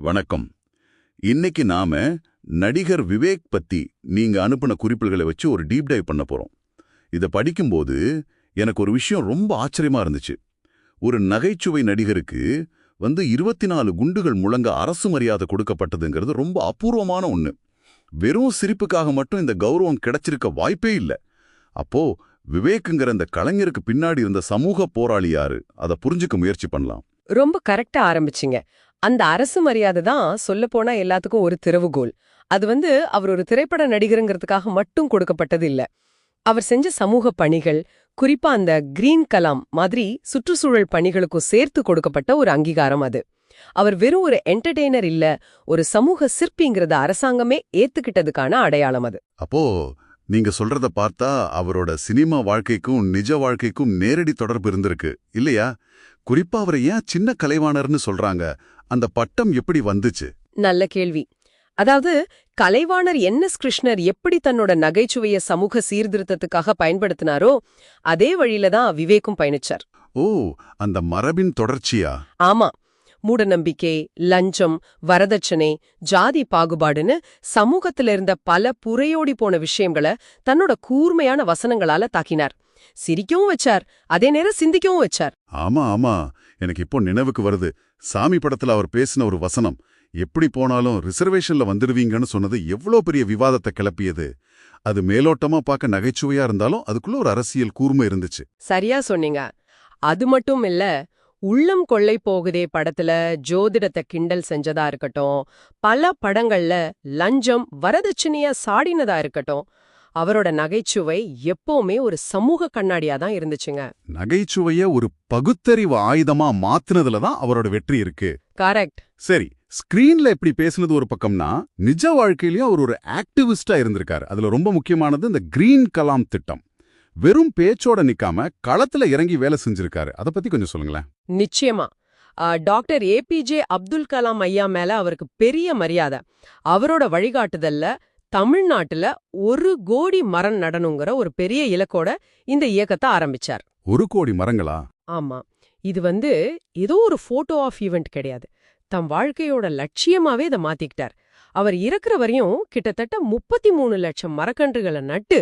வணக்கம். இன்னைக்கு நாம நடிகர் விவேக் பத்தி நீங்க அனுப்பின குறிப்புகளை வச்சு ஒரு டீப் டைவ் பண்ண போறோம். இத படிக்கும்போது எனக்கு ஒரு விஷயம் ரொம்ப ஆச்சரியமா இருந்துச்சு. ஒரு நகைச்சுவை நடிகருக்கு வந்து இருபத்தி நாலு குண்டுகள் முழங்க அரசு மரியாதை கொடுக்கப்பட்டதுங்கிறது ரொம்ப அபூர்வமான ஒண்ணு. வெறும் சிரிப்புக்காக மட்டும் இந்த கௌரவம் கிடைச்சிருக்க வாய்ப்பே இல்ல. அப்போ விவேக்குங்கிற இந்த கலைஞருக்கு பின்னாடி இருந்த சமூக போராளி யாரு? அதை புரிஞ்சுக்க முயற்சி பண்ணலாம். ரொம்ப கரெக்டா ஆரம்பிச்சிங்க. அந்த அரசு மரியாதை தான் சொல்லப் போனா எல்லாத்துக்கும் ஒரு திறவுகோல். அது வந்து அவர் ஒரு திரைப்பட நடிகருங்கிறதுக்காக மட்டும் கொடுக்கப்பட்டது இல்ல. அவர் செஞ்ச சமூக பணிகள் குறிப்பா அந்த கிரீன் கலாம் மாதிரி சுற்றுச்சூழல் பணிகளுக்கும் சேர்த்து கொடுக்கப்பட்ட ஒரு அங்கீகாரம் அது. அவர் வெறும் ஒரு என்டர்டெய்னர் இல்ல ஒரு சமூக சிற்பிங்கிறத அரசாங்கமே ஏத்துக்கிட்டதுக்கான அடையாளம் அது. அப்போ நீங்க சொல்றத பார்த்தா அவரோட சினிமா வாழ்க்கைக்கும் நிஜ வாழ்க்கைக்கும் நேரடி தொடர்பு இருந்திருக்கு. இல்லையா? குறிப்பா அவரை ஏன் சின்ன கலைவாணர்னு சொல்றாங்க? அந்த பட்டம் எப்படி வந்துச்சு? நல்ல கேள்வி. அதாவது கலைவாணர் என் எஸ் கிருஷ்ணர் எப்படி தன்னோட நகைச்சுவைய சமூக சீர்திருத்தத்துக்காக பயன்படுத்தினாரோ அதே வழியில தான் விவேக்கும் பயணிச்சார். ஓ அந்த மரபின் தொடர்ச்சியா? ஆமா. மூடநம்பிக்கை லஞ்சம் வரதட்சணை ஜாதி பாகுபாடுன்னு சமூகத்துல இருந்த பல புரையோடி போன விஷயங்களை தன்னோட கூர்மையான வசனங்களால தாக்கினார். சிரிக்கவும் வச்சார். அதே நேரம் சிந்திக்கவும் வச்சார். ஆமா ஆமா. எனக்கு இப்போ நினைவுக்கு வருது. சாமி படத்துல அவர் பேசின ஒரு வசனம் எப்படி போனாலும் ரிசர்வேஷன்ல வந்துடுவீங்கன்னு சொன்னது எவ்வளோ பெரிய விவாதத்தை கிளப்பியது. அது மேலோட்டமா பார்க்க நகைச்சுவையா இருந்தாலும் அதுக்குள்ள ஒரு அரசியல் கூர்மை இருந்துச்சு. சரியா சொன்னீங்க. அது மட்டும் இல்ல உள்ளம் கொள்ளை போகுதே படத்துல ஜோதிடத்தை கிண்டல் செஞ்சதா இருக்கட்டும் பல படங்கள்ல லஞ்சம் வரதட்சணையா சாடினதா இருக்கட்டும் அவரோட நகைச்சுவை எப்பவுமே ஒரு சமூக கண்ணாடியா தான் இருந்துச்சுங்க. நகைச்சுவைய ஒரு பகுத்தறிவு ஆயுதமா மாத்துனதுல தான் அவரோட வெற்றி இருக்கு. கரெக்ட். சரி ஸ்கிரீன்ல எப்படி பேசுனது ஒரு பக்கம்னா நிஜ வாழ்க்கையிலயும் அவர் ஒரு ஆக்டிவிஸ்டா இருந்திருக்காரு. அதுல ரொம்ப முக்கியமானது இந்த கிரீன் கலாம் திட்டம். வெறும் பேச்சோட நிக்காம களத்துல இறங்கி வேலை செஞ்சிருக்காரு. அத பத்தி கொஞ்சம் சொல்லுங்களேன். நிச்சயமா. டாக்டர் ஏபிஜே அப்துல் கலாம் ஐயா மேல அவருக்கு பெரிய மரியாதை. அவரோட வழிகாட்டுதல்ல தமிழ்நாட்டுல ஒரு கோடி மரம் நடணுங்கிற ஒரு பெரிய இலக்கோட இந்த இயக்கத்தை ஆரம்பிச்சார். ஒரு கோடி மரங்களா? ஆமா. இது வந்து ஏதோ ஒரு போட்டோ ஆஃப் ஈவெண்ட் கிடையாது. தம் வாழ்க்கையோட லட்சியமாவே இதை மாத்திக்கிட்டார். அவர் இறக்குற வரையும் கிட்டத்தட்ட முப்பத்தி மூணு லட்சம் மரக்கன்றுகளை நட்டு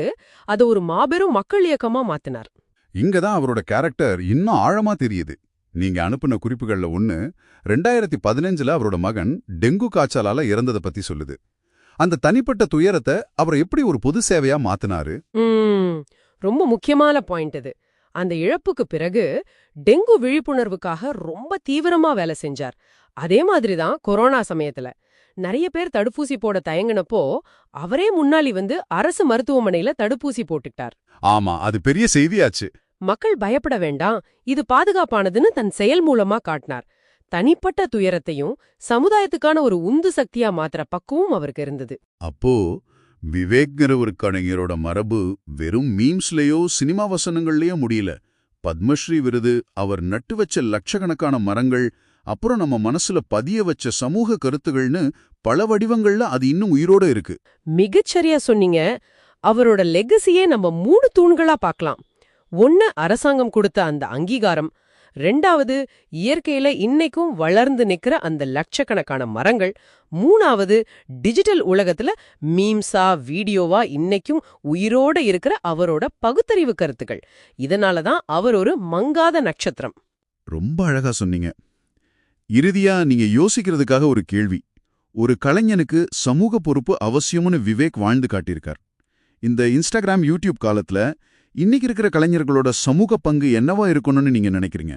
அதை ஒரு மாபெரும் மக்கள் இயக்கமா மாத்தினார். இங்க தான் அவரோட கேரக்டர் இன்னும் ஆழமா தெரியுது. நீங்க அனுப்புன குறிப்புகள்ல ஒண்ணு ரெண்டாயிரத்தி பதினஞ்சுல அவரோட மகன் டெங்கு காய்ச்சலால இறந்ததை பத்தி சொல்லுது. அந்த தனிப்பட்ட துயரத்தை அவர் எப்படி ஒரு பொது சேவையா மாத்தினாரு? ரொம்ப முக்கியமான பாயிண்ட் இது. அந்த இழப்புக்கு பிறகு டெங்கு விழிப்புணர்வுக்காக ரொம்ப தீவிரமா வேலை செஞ்சார். அதே மாதிரி தான் கொரோனா சமயத்துல. நிறைய பேர் தடுப்பூசி போட தயங்கினப்போ அவரே முன்னாடி வந்து அரசு மருத்துவமனையில தடுப்பூசி போட்டுக்கிட்டார். ஆமா அது பெரிய செய்தியாச்சு. மக்கள் பயப்பட வேண்டாம் இது பாதுகாப்பானதுன்னு தன் செயல் மூலமா காட்டினார். தனிப்பட்ட துயரத்தையும் சமுதாயத்துக்கான ஒரு உந்து சக்தியா மாத்துற பக்குவம் அவருக்கு இருந்தது. அப்போ விவேக்ங்கிற ஒரு கலைஞரோட மரபு வெறும் மீம்ஸ்லயோ சினிமா வசனங்கள்லயோ முடியல. பத்மஸ்ரீ விருது அவர் நட்டு வச்ச லட்சக்கணக்கான மரங்கள் அப்புறம் நம்ம மனசுல பதிய வச்ச சமூக கருத்துகள்னு பல வடிவங்கள்ல அது இன்னும் உயிரோட இருக்கு. மிகச்சரியா சொன்னீங்க. அவரோட லெகசியே நம்ம மூணு தூண்களா பார்க்கலாம். ஒன்னு அரசாங்கம் கொடுத்த அந்த அங்கீகாரம். ரெண்டாவது இயற்கையில இன்னைக்கும் வளர்ந்து நிக்கிற அந்த லட்சக்கணக்கான மரங்கள். மூணாவது டிஜிட்டல் உலகத்துல மீம்ஸா வீடியோவா இன்னைக்கும் உயிரோட இருக்கிற அவரோட பகுத்தறிவு கருத்துக்கள். இதனால தான் அவர் ஒரு மங்காத நட்சத்திரம். ரொம்ப அழகா சொன்னீங்க. இறுதியா நீங்க யோசிக்கிறதுக்காக ஒரு கேள்வி. ஒரு கலைஞனுக்கு சமூக பொறுப்பு அவசியம்னு விவேக் வாழ்ந்து காட்டியிருக்கார். இந்த இன்ஸ்டாகிராம் யூடியூப் காலத்துல இன்னைக்கு இருக்கிற கலைஞர்களோட சமூக பங்கு என்னவா இருக்கணும்னு நீங்க நினைக்கிறீங்க?